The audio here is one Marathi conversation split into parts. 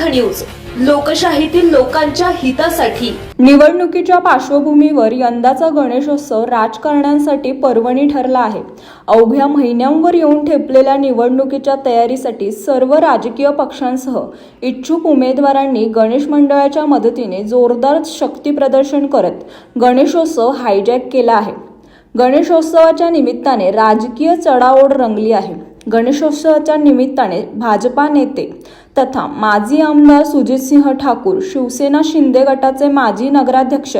न्यूज लोकशाहीतील लोकांच्या हितासाठी. निवडणुकीच्या पार्श्वभूमीवर यंदाचा गणेशोत्सव राजकारण्यांसाठी पर्वणी ठरला आहे. अवघ्या महिन्यांवर येऊन ठेपलेल्या निवडणुकीच्या तयारीसाठी सर्व राजकीय पक्षांसह इच्छुक उमेदवारांनी गणेश मंडळाच्या मदतीने जोरदार शक्तीप्रदर्शन करत गणेशोत्सव हायजॅक केला आहे. गणेशोत्सवाच्या निमित्ताने राजकीय चढाओढ रंगली आहे. गणेशोत्सवाच्या निमित्ताने भाजपा नेते तथा माजी आमदार सुजितसिंह ठाकूर शिवसेना शिंदे गटाचे माजी नगराध्यक्ष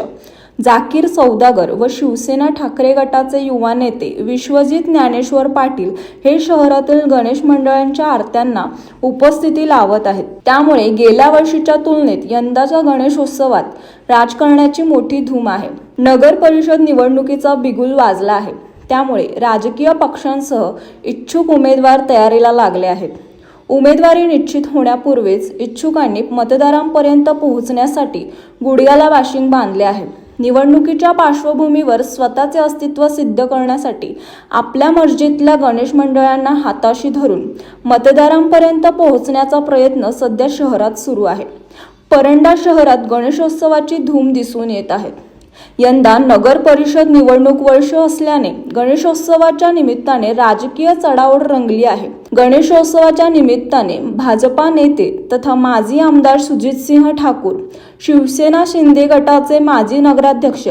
जाकीर सौदागर व शिवसेना ठाकरे गटाचे युवा नेते विश्वजित ज्ञानेश्वर पाटील हे शहरातील गणेश मंडळांच्या आरत्यांना उपस्थिती लावत आहेत. त्यामुळे गेल्या वर्षीच्या तुलनेत यंदाच्या गणेशोत्सवात राजकारणाची मोठी धूम आहे. नगर परिषद निवडणुकीचा बिगुल वाजला आहे. त्यामुळे राजकीय पक्षांसह इच्छुक उमेदवार तयारीला लागले आहेत. उमेदवारी निश्चित होण्यापूर्वीच इच्छुकांनी मतदारांपर्यंत पोहोचण्यासाठी गुडघ्याला वाशिंग बांधले आहे. निवडणुकीच्या पार्श्वभूमीवर स्वतःचे अस्तित्व सिद्ध करण्यासाठी आपल्या मर्जीतल्या गणेश मंडळांना हाताशी धरून मतदारांपर्यंत पोहोचण्याचा प्रयत्न सध्या शहरात सुरू आहे. परंडा शहरात गणेशोत्सवाची धूम दिसून येत आहे. यंदा नगर परिषद निवडणूक वर्ष असल्याने गणेशोत्सवाच्या निमित्ताने राजकीय चढाओढ रंगली आहे. गणेशोत्सवाच्या निमित्ताने भाजपा नेते तथा माजी आमदार सुजितसिंह ठाकूर शिवसेना शिंदे गटाचे माजी नगराध्यक्ष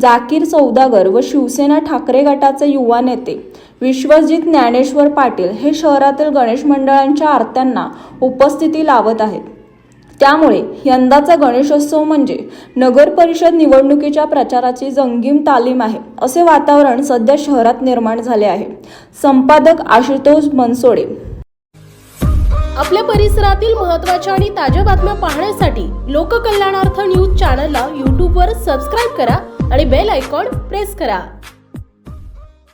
जाकीर सौदागर व शिवसेना ठाकरे गटाचे युवा नेते विश्वजित ज्ञानेश्वर पाटील हे शहरातील गणेश मंडळांच्या आरत्यांना उपस्थिती लावत आहेत. त्यामुळे यंदाचा गणेशोत्सव म्हणजे नगर परिषद निवडणुकीच्या प्रचाराची जंगीम तालीम आहे असे वातावरण सध्या शहरात निर्माण झाले आहे. संपादक आशुतोष बनसोडे आपल्या परिसरातील महत्त्वाच्या आणि ताज्या बातम्या पाहण्यासाठी लोककल्याणार्थ न्यूज चॅनलला यूट्यूबवर सबस्क्राईब करा आणि बेल आयकॉन प्रेस करा.